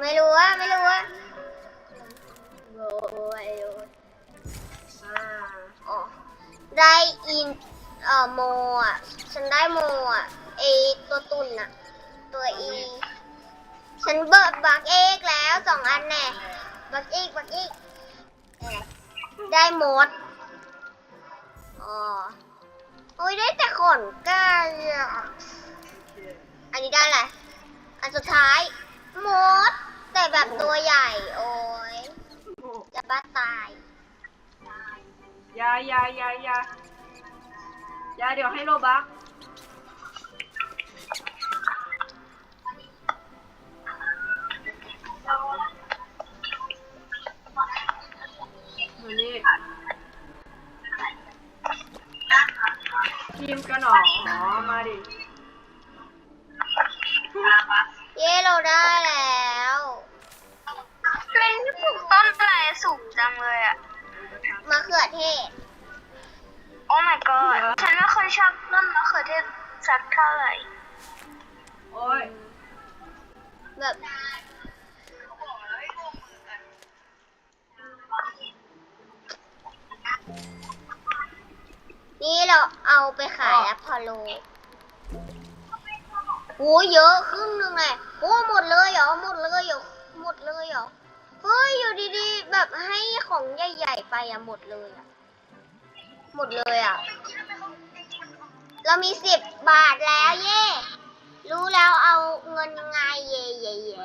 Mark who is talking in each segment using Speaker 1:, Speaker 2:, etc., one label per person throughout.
Speaker 1: ไม่รู้ว่าไม่รู้ว่าโอ้ยโอ้ย
Speaker 2: อ่า
Speaker 1: อ๋อได้อินเอ่อโมอะฉันได้โมอะไอตัวตุ่นอะ ตัวอีฉันเบิดบักเอกแล้วสองอันแน่บักเอกบักเอกได้หมดอ๋อโอ้ยได้แต่ขนก่อะ
Speaker 2: โอเค
Speaker 1: อันนี้ได้แหละไรอันสุดท้ายหมด แต่แบบตัวใหญ่ โอ้ย
Speaker 2: โอ้
Speaker 1: จะบ้าตาย
Speaker 2: ยายายายายาเดี๋ยวให้โลบักมานี่ทีมกันหรออ๋อมาดิ
Speaker 1: เย้เราได้แล้ว
Speaker 3: เล่นที่ปลูกต้นอะไร สูงจังเลยอะ
Speaker 1: มะเขือเทศ
Speaker 3: โอ้ my god ฉันไม่เคยชอบต้นมะเขือเทศสักเท่าไหร่
Speaker 2: โอ้ย
Speaker 1: แบบนี่เราเอาไปขายแล้วพอโลโอ้เยอะครึ่งหนึงเลยโอ้หมดเลยเหรอ หมดเลยเหรอ หมดเลยเหรอ เฮ้ยอยู่ดีๆ แบบให้ของใหญ่ๆไปอะหมดเลยอะหมดเลยอะเรามีสิบบาทแล้วเย่รู้แล้วเอาเงินยังไงเย่เย่เย่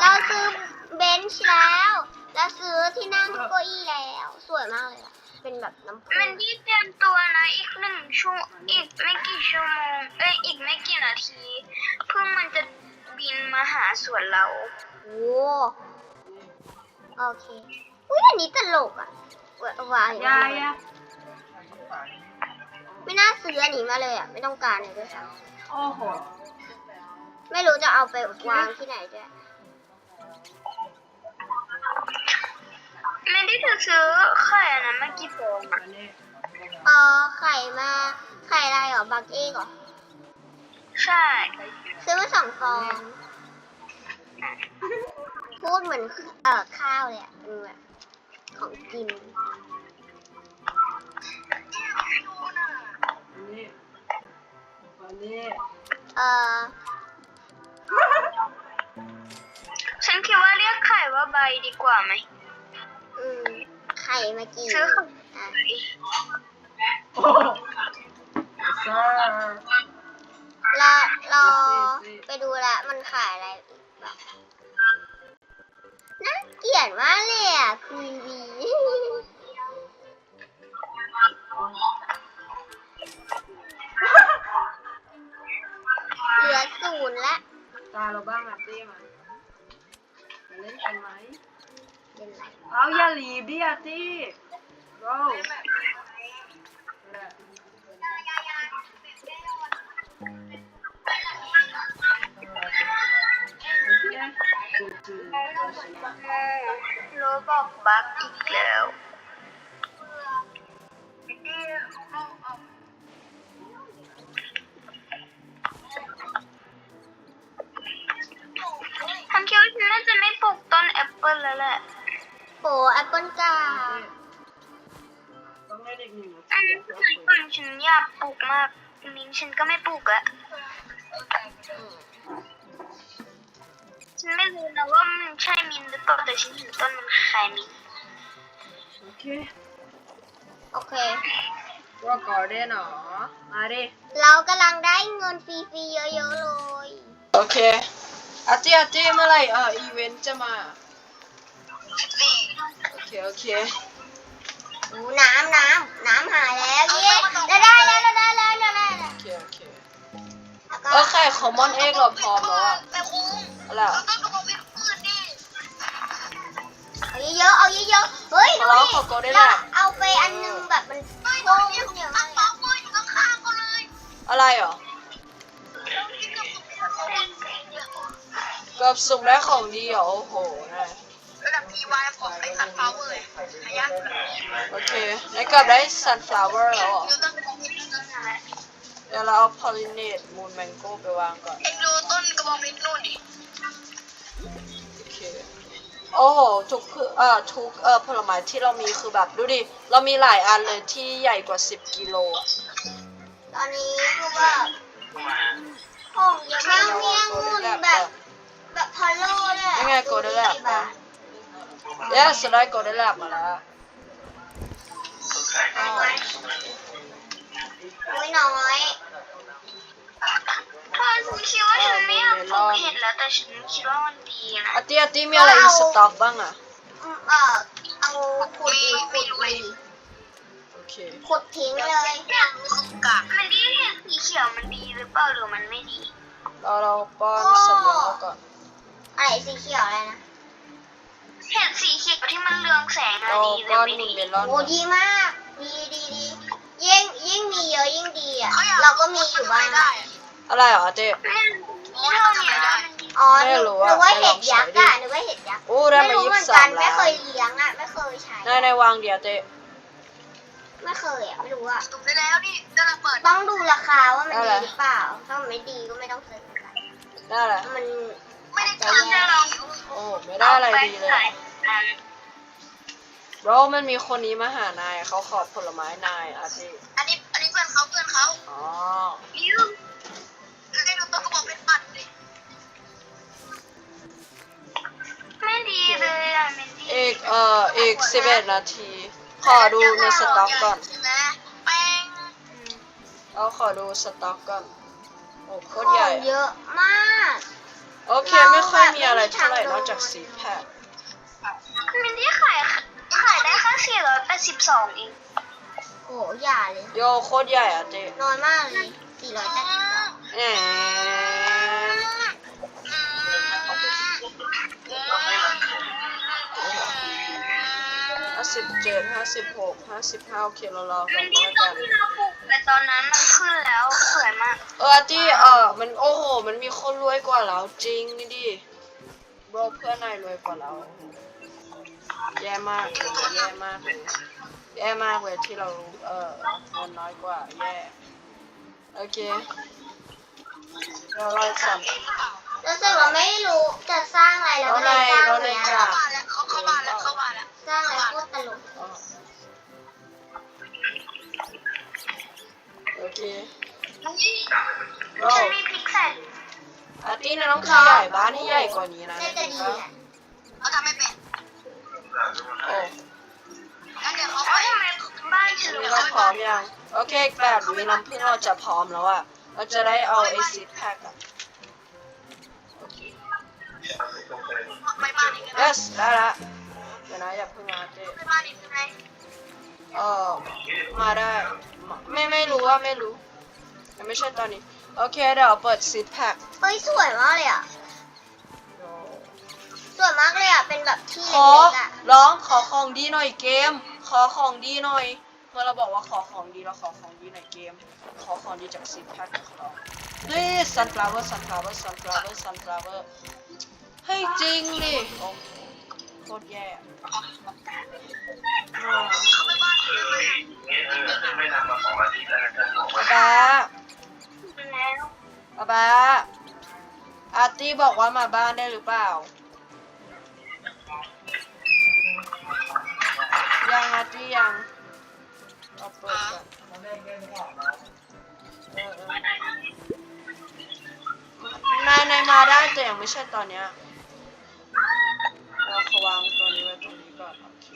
Speaker 1: เราซื้อเบนช์แล้วเราซื้อที่นั่งเก้าอี้แล้ว สวยมากเลยอะเป็นแบบน้ำพุ
Speaker 3: มันที่เตรียมตัวนะอีกหนึ่งชั่วอีกไม่กี่ชั่วโมงเอ้ยอีกไม่กี่นาที เพิ่งมันจะ บินมาหาสวนเรา
Speaker 1: โอ้โอเค อุ้ยอันนี้ตลกอะวาวาง
Speaker 2: ยายา
Speaker 1: ไม่น่าซื้ออันนี้มาเลยอะ ไม่ต้องการเลยด้วยซ้
Speaker 2: โอ้โหำ
Speaker 1: ไม่รู้จะเอาไปวางที่ไหนด้วย
Speaker 3: ไม่ได้เธอซื้อไข่อันนั้นมากี่ฟองอะ
Speaker 2: มานี่
Speaker 1: เออไข่มา ไข่อะไรเหรอ บักเอกเหรอ
Speaker 3: ใช่
Speaker 1: ซื้อมาสองฟอง พูดเหมือนเอ่อข้าวเลยอะเป็นแบบของกิน
Speaker 2: มานี่มานี่
Speaker 1: เออ
Speaker 3: ฉันคิดว่าเรียกไข่ว่าใบดีกว่าไหม
Speaker 1: อืม ไข่มากี่
Speaker 3: ซื้อไข่
Speaker 1: อะ
Speaker 2: โอ้
Speaker 3: โรบอกบักอีกแล้วฉันคิดว่าฉันน่าจะไม่ปลูกต้นแอปเปิลแล้วแหละ
Speaker 1: โหแอปเปิลกา
Speaker 2: ต้องเล่นอีกหนึ่ง
Speaker 3: อัน
Speaker 2: นา
Speaker 3: นี้
Speaker 2: ที
Speaker 3: คือก่อนฉันอยากปลูกมาก อันนี้ฉันก็ไม่ปลูกละฉันไม่รู้นะว่ามันใช่มินหรือเปล่าแต่ฉันเห็นต้นมันคล้ายมิน
Speaker 2: โอเค
Speaker 1: โอเค
Speaker 2: ว่าก่อนได้หนอมาดิ
Speaker 1: เรากำลังได้เงินฟรีๆเยอะๆเลย
Speaker 2: โอเคอาตี้อาตี้เมื่อไหร่เอออีเวนต์จะมา โอเค โอเค
Speaker 1: โอ้น้ำน้ำน้ำหายแล้วเย้เราได้แล้วเราได้แล้ว
Speaker 2: ออไข่คอมมอนเอ็กเราพร้อมแล้วอะ
Speaker 3: แต่คุ้ม
Speaker 2: อะไรอะ
Speaker 3: ต้นกระบอกวิปืนดิ
Speaker 1: เอาเยอะๆเอาเยอะๆเฮ้ยดู
Speaker 2: เรา
Speaker 1: ดิ
Speaker 2: ขอโกได้
Speaker 1: เรา
Speaker 2: ละ
Speaker 1: เอาไปอันนึงแบบมันโค้งเยอะมากเลยอะ
Speaker 3: ปืนอยู่ข้างๆก็เลย
Speaker 2: อะไรเหรอเกือบสุ่มได้ของดีเหรอโอ้โหนะ
Speaker 3: ระดับทีวายของไอ้ซันฟลาวเวอร์ระยะ
Speaker 2: โอเคได้เกือบได้ sunflower แล้วเหรอ
Speaker 3: นิวตันของนิวตันนั่นแหละ
Speaker 2: เอ ดี๋ยวเราเอาพอลิเนตมูนแมงโก้ไปวางก่อน
Speaker 3: เอ็งดูต้นกระบองเพชรนู่นดิ
Speaker 2: โอเค โอ้โหทุกคือเอ่อทุกเอ่อผลไม้ที่เรามีคือแบบดูดิ เรามีหลายอันเลยที่ใหญ่กว่า 10 กิโลอะ
Speaker 1: ตอนนี้คือแบบผมยังไม่มีองุ่นแบบแบบพอลโล่เลยอะ
Speaker 2: ยังไงโกลเด้นแลบ
Speaker 1: ดู
Speaker 2: อะ
Speaker 1: ดิ
Speaker 2: เยสได้โกลเด้นแลบมาแล้วอ๋อ
Speaker 1: โอ้ยน้อย
Speaker 3: เธอฉันคิดว่าฉันไม่อยากปลูกเห็ด แล้วแต่ฉันคิดว่ามันดีนะ
Speaker 2: อาร์ตี้อาร์ตี้มีอะไรในสต็อกบ้างอะ
Speaker 1: อืมเออเอาขุดดีขุดดี
Speaker 2: โอเค
Speaker 1: ขุดทิ้งเลย
Speaker 3: เนี่ยมันดีเห็ดสีเขียวมันดีหรือเปล่าหรือมันไม่ดี
Speaker 2: เราเราป้อนสัตว์เลี้ยงเราก่อน
Speaker 1: อะไรสีเขียวอะไรนะ
Speaker 3: เห็ดสีเขียวที่มันเรืองแสงอะ
Speaker 2: เรา
Speaker 3: ดีหรื
Speaker 2: ป้
Speaker 3: อ
Speaker 2: อน
Speaker 3: ไม่
Speaker 2: มู
Speaker 3: ดี
Speaker 2: นเมลอน
Speaker 1: โอ้ดีมากดีดีดียิ่งยิ่งมีเยอะยิ่งดีอะเราก็มีอยู่บ้างอะ
Speaker 2: อะไรเหรออา ร์ตี้
Speaker 3: เนี่ยเท่านี้นะมันดี
Speaker 1: อ๋อ
Speaker 2: ไม่
Speaker 1: นึก
Speaker 2: รู้อะ
Speaker 1: นึกว่า
Speaker 2: ไม่ล
Speaker 1: เห็
Speaker 2: อ
Speaker 1: ด
Speaker 2: งใช้
Speaker 1: ยักษ์
Speaker 2: ดิ
Speaker 1: อะนึกว่าเห็ดยักษ์
Speaker 2: โอ้ได้มา
Speaker 1: ไม่รู้
Speaker 2: ยี่
Speaker 1: เห
Speaker 2: สิบสาม
Speaker 1: มือนกันไม่
Speaker 2: ล้าน
Speaker 1: เคยเลี้ยงอะไม่เคยใช้
Speaker 2: ในในวางเดียวเต้
Speaker 1: ไม่เคยอะไม่รู้อะ
Speaker 3: ตุ่มได้แล้วนี่กำลังเปิด
Speaker 1: ต้องดูราคาว่ามันดีหรือเปล่า ถ้ามันไม่ดีก็ไม่ต้องซื้อกัน
Speaker 2: ได้แหละ
Speaker 1: มัน
Speaker 3: ไม่ได้ทำได้ลอง
Speaker 2: โอ้ไม่ได้อะไรดีเลย
Speaker 3: อัน
Speaker 2: โรมันมีคนนี้มาหานายเขาขอผลไม้นายอาร์ตี้
Speaker 3: อันนี้อันนี้เพื่อนเขาเพื่อนเขา
Speaker 2: อ๋อ
Speaker 3: บิว อีกเอ่
Speaker 2: ออีกสิบเอ็ดนาที ขอดูในสต็อกก่อน
Speaker 3: ใช่ไหมแป้ง
Speaker 2: เอาขอดูสต็อกก่อน โอ้โค
Speaker 1: ข
Speaker 2: ตรใหญ่
Speaker 1: องเย
Speaker 2: อะ
Speaker 1: อะมาก
Speaker 2: โอเคไม่ค่อยมีอะไรเท่าไหร่นอกจากสีแพค
Speaker 3: มินที่ขายขายได้แค่สี่ร้อยแปดสิบสองเอง
Speaker 1: โอ้อย่าเลย
Speaker 2: โยโคตรใหญ่อะเต้
Speaker 1: น้อยมากเลยสี่ร้อยแปดสิบสอง
Speaker 2: แหม สิบเจ็ดห้าสิบหกห้าสิบห้าโอเคเรารอก่
Speaker 3: มิ
Speaker 2: อน
Speaker 3: นที่
Speaker 2: แล้ว
Speaker 3: ต้
Speaker 2: กันน
Speaker 3: ที่เราปลูกไปตอนนั้นมันขึ้นแล้วสวยมาก
Speaker 2: เอออาร์ตี้เออมันโอ้โห มันมีคนรวยกว่าเราจริงดิบรเพื่อนนายรวยกว่าเรา แย่มากเลยแย่มากเลยแย่มากเลยที่เราเออเงินน้อยกว่าแย่โอเคเราเราสั่ง
Speaker 1: รู้สึกว่าไม่รู้
Speaker 2: กว่านี้นะ
Speaker 1: น่าจะดีแหละ
Speaker 3: เขาทำไม่เป็น
Speaker 2: โอ้
Speaker 3: งั้นเดี๋ยวเขาเอาทำไมบ้านฉัน
Speaker 2: นี่เราพร้อมยัง โอเคแปดวิน้ำพึ่งเราจะพร้อมแล้วอะเราจะได้เอาไอซิดแพ็กอะโอเค
Speaker 3: ไม่บ้านอีกนะ
Speaker 2: yes ได้ละเดี๋ยวนะอย่าเพิ่งมาเจ
Speaker 3: ไม่บ้านอีกใช่ไหม
Speaker 2: เออมาได้มาไม่ไม่รู้ว่าไม่รู้ยังไม่ใช่ตอนนี้ โอเคเดี๋ยวเปิดซิดแพ็ก
Speaker 1: เฮ้ยสวยมากเลยอะ สวยมากเลยอะ เป็นแบบที่
Speaker 2: ข
Speaker 1: เล็
Speaker 2: อก
Speaker 1: ๆอะ
Speaker 2: ร้องขอของดีหน่อยเกม ขอของดีหน่อย เมื่อเราบอกว่าขอของดีเราขอของดีหน่อยเกม ขอของดีจากซิดแพ็กของเรานี่ sunflower sunflower sunflower sunflower ให้จริงดิโอ้โหโคตรแย่อ่า
Speaker 3: ไม่บ้านอีกได้ไหม
Speaker 2: ป้า
Speaker 3: แล้ว
Speaker 2: ป้าป้าอาร์ตี้บอกว่ามาบ้านได้หรือเปล่า ยังอาร์ตี้ยังเราเปิดก่อนเออเออนายนายมาได้แต่ยังไม่ใช่ตอนเนี้ยเราขวางตัวนี้ไว้ตรงนี้ก่อนโอเค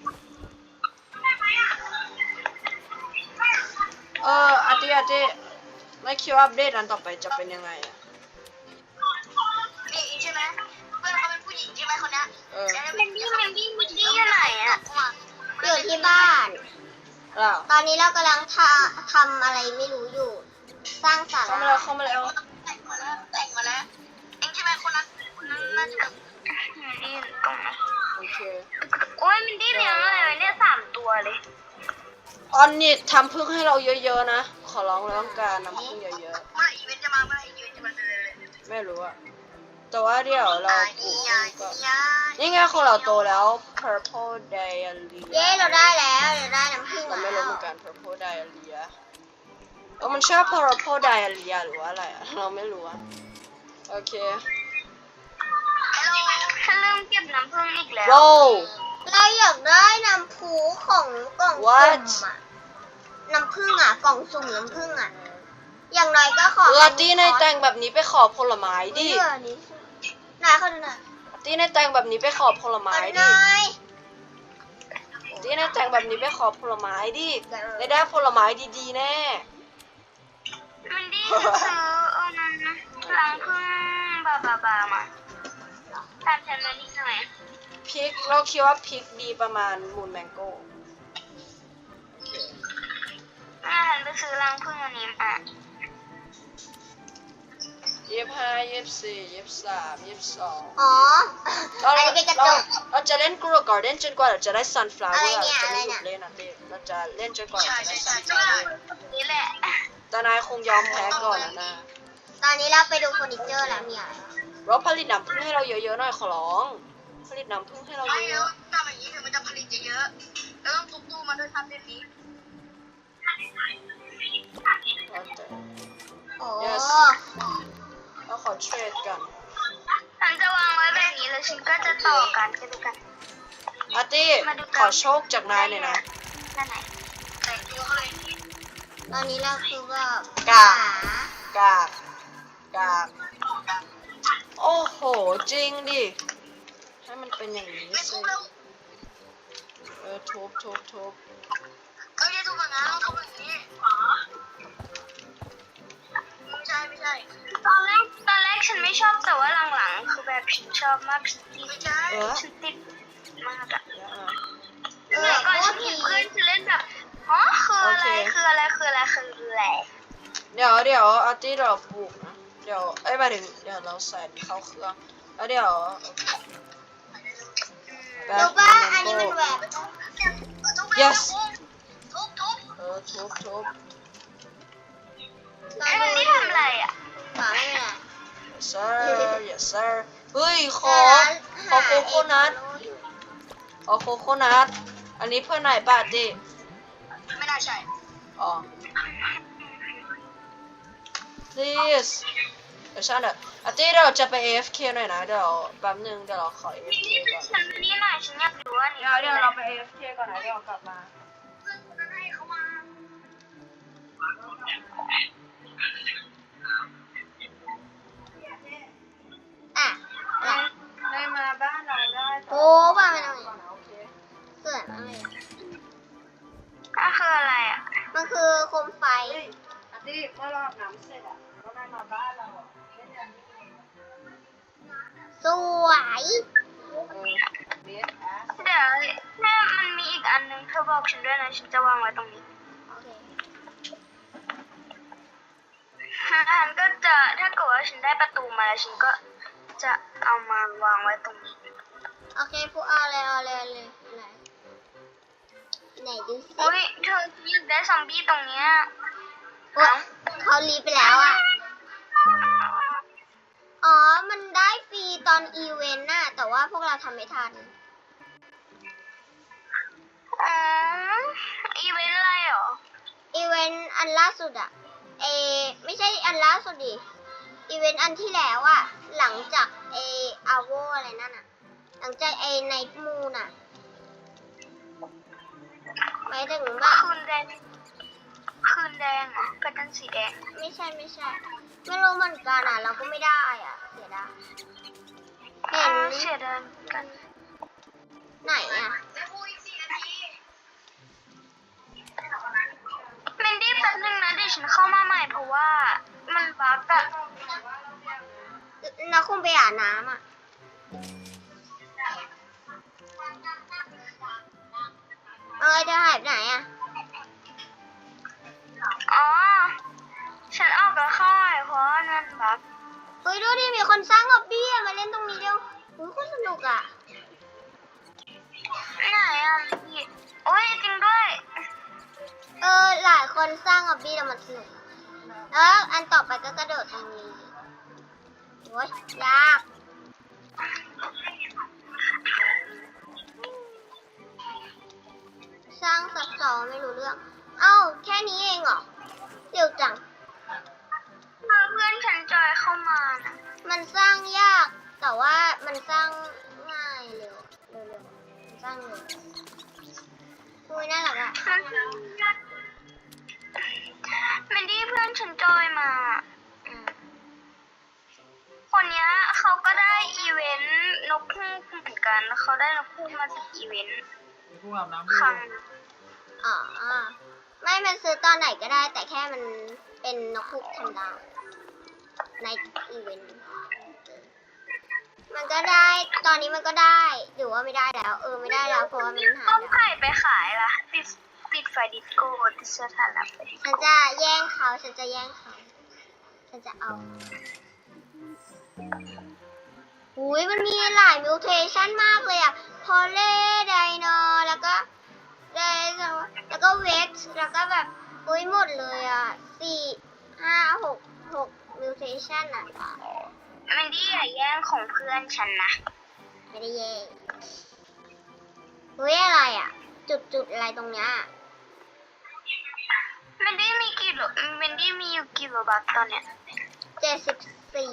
Speaker 2: เอออาร์ตี้อาร์ตี้ไม่คิดว่าอัปเดตอันต่อไปจะเป็นยังไงอะ
Speaker 3: เป็นพี่เป็นพี่ผู้หญิงอยู่ไหนอะ
Speaker 1: อยู่ที่บ้าน
Speaker 2: ล่ะ
Speaker 1: ตอนนี้เรากำลังทาทำอะไรไม่รู้อยู่ สร้างศา
Speaker 2: เข้ามา
Speaker 1: ลา
Speaker 2: แล้วเข้ามาแล้ว
Speaker 3: แต่งมาแล้วแต่งมาแล้วเองใช่ไหมคนนั้นคนนั้นน่าจะแบบนี่ตรงนั้น
Speaker 2: โอเค
Speaker 3: โอ้ยมันได้เลี้ยงอะไรไว้เนี่ยสามตัวเลย
Speaker 2: ออนนี่ทำพึ่งให้เราเยอะๆนะ ขอร้องเราต้องการน้ำพึ่งเยอะ
Speaker 3: เมื่อไหร่อีเวนต์จะมาเมื่อไหร่อีเวนต์จะมาเลยเลย
Speaker 2: ๆไม่รู้อะ แต่ว่าเดี๋ยวเราปลูก
Speaker 3: ยา
Speaker 2: พึ่งก่อน
Speaker 3: ยา
Speaker 2: นี่ไงของเราโตแล้ว purple diarrhea
Speaker 1: เย้เราได้แล้วเราได้น้ำผึ้ง
Speaker 2: เราไม่
Speaker 1: แล้
Speaker 2: รู้
Speaker 1: ว
Speaker 2: เหมือนกัน purple diarrhea เออมันชื่อ purple diarrhea หรือว่าอะไรอะเราไม่รู้อะโอเค
Speaker 3: ฉันเริ่มเก็บน้ำผึ้งอีกแล้ว
Speaker 2: roll
Speaker 1: เราอยากได้น้ำผูของกล่องสุ่
Speaker 2: What?
Speaker 1: มอะน้ำผึ้งอะกล่องสุ่มน้ำผึ้งอะอย่างน้อยก็ขอ
Speaker 2: เออตี้ในแต่งแบบนี้ไปขอผลไม้ดิ
Speaker 1: เพื่อ นี้นายเขาดูหน่อย
Speaker 2: ตี้ในแต่งแบบนี้ไปขอผลไม้
Speaker 1: เอาห
Speaker 2: ดิ
Speaker 1: น่อย
Speaker 2: ตี้ในแต่งแบบนี้ไปขอผลไม้ดิได้ได้ผลไม้ดีๆแน่
Speaker 3: มันดีจะซื้อเอานั้นนะรังผึ้งบาบาบามาตามฉันมานิดหน่อย
Speaker 2: พริกเราคิดว่าพริกดีประมาณมูนแมงโก้ บห้ายี่สิบสี่ยี่สิบสามยี่สิบสอง
Speaker 1: อ๋อ
Speaker 2: เรา
Speaker 1: อันนี้เป็นกระจก
Speaker 2: เราจะเล่นกรูการ์เด้นจนกว่าเราจะได้ sunflower
Speaker 1: อะไรเนี่ย
Speaker 2: เราจะไม่
Speaker 1: อะไร
Speaker 2: ห
Speaker 1: เนี่
Speaker 2: ยุ
Speaker 1: ย
Speaker 2: ดเล่นนะตี้เราจะเล่นจนกว่าเราจะได้
Speaker 3: ใช่
Speaker 2: sunflower
Speaker 3: นี่แหละ
Speaker 2: แต่นายคงยอมแพ้ก่อนนะนะ
Speaker 1: ตอนนี้เราไปดูเฟอร์นิเจอร์แล้วมีอะไร
Speaker 2: เราผลิตน้ำผึ้งให้เราเยอะๆหน่อยขอร้อง ผลิตน้ำผึ้งให้เรา
Speaker 4: ไม่
Speaker 2: เย
Speaker 4: แล้ว
Speaker 2: อะ
Speaker 4: ทำอย่างนี้ถึงมันจะผลิตเยอะๆแล้วต้องทุบตู้มาด้วยครับเล่มนี้
Speaker 2: ๆ แล้วแต่
Speaker 1: โอ้
Speaker 2: Yes เราขอเทรดกัน
Speaker 3: ฉันจะวางไว้แบบนี้แล้วฉันก็จะต่อกันกันดูกัน
Speaker 2: อาร์ตี้
Speaker 3: มาดูกัน
Speaker 2: ขอโชคจากนายหน่อยนะ
Speaker 3: นั่นไหน
Speaker 4: แต่งตัวเขาเลย
Speaker 1: ตอนนี้เราคือแบบ
Speaker 2: กากกากกากโอ้โห จริงดิ ให้มันเป็นอย่างนี้
Speaker 4: ไม่
Speaker 2: สิ
Speaker 4: ทุบแล้ว
Speaker 2: เออทุบทุบทุบ
Speaker 4: เอ้ยไม่ทุบแบบนั้นต้องทุบ ช
Speaker 3: อบมากฉันติด
Speaker 4: ไม่ใช่
Speaker 2: เออ
Speaker 3: ฉันติดมากอะ
Speaker 2: เดี๋ยวอะ
Speaker 1: เออ
Speaker 3: เมื่อก่อน
Speaker 1: โค
Speaker 3: ฉั
Speaker 1: ต
Speaker 3: น
Speaker 1: ร
Speaker 3: เห็
Speaker 1: ดี
Speaker 3: นเพื่อนฉันเล่นแบบอ๋อคืออะไร
Speaker 2: โอเค
Speaker 3: คืออะไรคืออะไรคืออะไร
Speaker 2: เดี๋ยวเดี๋ยวอาร์ตี้เราปลูกนะเดี๋ยวเอ้ยหมายถึงเดี๋ยวเราใส่เข้าเครื่องแล้วเดี๋ยวแป๊บ
Speaker 1: ดูป่ะ
Speaker 2: นึง
Speaker 1: อันนี้มันแหวก
Speaker 4: ทุบ
Speaker 2: Yes
Speaker 4: ทุบทุบ
Speaker 2: เออทุบทุบ
Speaker 1: ตอ
Speaker 3: ไอ้
Speaker 1: น
Speaker 3: คน
Speaker 1: นี้
Speaker 3: ที่ทำอะไรอะ
Speaker 1: ฝาไม่เป็นไร
Speaker 2: yes sir yes sir เฮ้ยขอข
Speaker 1: หา
Speaker 2: อโคโคนัท ขอโคโคนัท อันนี้เพื่อนนายป่ะดิ
Speaker 4: ไม่น่าใช่
Speaker 2: อ๋อ please เดี๋ยวฉันเดี๋ยวอาร์ตี้เราจะไป AFK หน่อยนะเดี๋ยวแป๊บนึงเดี๋ยวเราขอ AFK ก่อน
Speaker 3: ฉันนี่หน่อยฉันอยากรู้ว่านี่
Speaker 5: เดี๋ยวเดี๋ยวเราไป AFK ก่อนนะเดี๋ยวกลับมา
Speaker 4: ให้เขามา
Speaker 3: ฉันก็จะถ้าเกิดว่าฉันได้ประตูมาแล้วฉันก็จะเอามาวางไว้ตรงนี้
Speaker 1: โอเคพวกเอาเลยเอาเลยเอาเลยไหนไหนดูสิ
Speaker 3: อุ้ยเธออยากได้ซอมบี้ตรงเนี้ย
Speaker 1: โอ๊ยเขารีบไปแล้วอะ อ๋อ มันได้ฟรีตอนอีเวนต์น่ะ แต่ว่าพวกเราทำไม่ทัน
Speaker 3: อ๋อ อีเวนต์อะไรเหรอ
Speaker 1: อีเวนต์อันล่าสุดอะเอไม่ใช่อัน ล่าสุดดิอีเวนต์อันที่แล้วอะหลังจากเออาโวอะไรนั่นอะหลังจากเอไนท์มูนอะหมายถึงแบบ
Speaker 3: คืนแดงคืนแดงเหรอแพทเทิร์นสีแดง
Speaker 1: ไม่ใช่ไม่ใช่ ไม่รู้เหมือนกันอะเราก็ไม่ได้อะเสียดาย
Speaker 3: อ๋
Speaker 1: เห็
Speaker 3: อนเสียดายเหมือนกัน
Speaker 1: ไหนอะ
Speaker 4: แล้วพูดอีกสี่นาที
Speaker 3: เมนดี้แป๊บนึงนะเดี๋ยวฉันเข้ามาใหม่เพราะว่า มันบั๊กอะ
Speaker 1: เราคงไปอาบน้ำอะเอ้ยจะหายไปไหนอะ
Speaker 3: อ๋อ ฉันออกแล้วเข้าใหม่เพราะว่านั่นบั๊ก
Speaker 1: เฮ้ยดูดิมีคนสร้างออบบี้อะมาเล่นตรงนี้เร็วอุ้ยโคตรสนุกอะ
Speaker 3: ไหนอะพี่โอ้ยจริงด้วย
Speaker 1: เออหลายคนสร้างออบบี้แล้วมันสนุก แล้วอันต่อไปก็กระโดดตรงนี้โอ้ยยากสร้างซับซ้อนไม่รู้เรื่อง เอ้า แค่นี้เองเหรอเร็วจัง
Speaker 3: ถ้าเพื่อนฉันจอยเข้ามานะ
Speaker 1: มันสร้างยาก แต่ว่ามันสร้างง่ายเร็วเร็วๆมันสร้างเร็วคุยน่ารักอะ
Speaker 3: เมนดี้เพื่อนฉันจอยมาอืมคนเนี้ยเขาก็ได้อีเวนต์นกฮูกเหมือนกัน เขาได้นกฮูกมาจากอีเวนต์
Speaker 5: มีผู้อาบน้ำ
Speaker 3: ครั้ง
Speaker 1: อ๋อ ไม่มันซื้อตอนไหนก็ได้ แต่แค่มันเป็นนกฮูกทันดาวในอีเวนต์มันก็ได้ตอนนี้มันก็ได้หรือว่าไม่ได้แล้ว เออไม่ได้แล้วเพราะว่ามันหาย
Speaker 3: ต้ม
Speaker 1: แล้ว
Speaker 3: ไข่ไปขายละติด ติดไฟดิสโก้ติดเสื้อทารับไปดิส
Speaker 1: ฉันจะแย่งเขา ฉันจะแย่งเขา ฉันจะเอาอุ้ยมันมีหลายมิวเทชันมากเลยอะพอเล่ไดโนแล้วก็ไดโนแล้วก็เวกแล้วก็แบบอุ้ยหมดเลยอะสี่ห้าหกหกมิวเทชันอะ
Speaker 3: เมนดีอย่าแย่งของเพื่อนฉันนะ
Speaker 1: ไม่ได้แย่งอุ้ยอะไรอะจุดจุดๆอะไรตรงเนี้ย
Speaker 3: มนดี้มีกี่โลเมนดี้มีอยู่กี่โลบัคตอนเนี้ย
Speaker 1: เจ็ดสิบสี่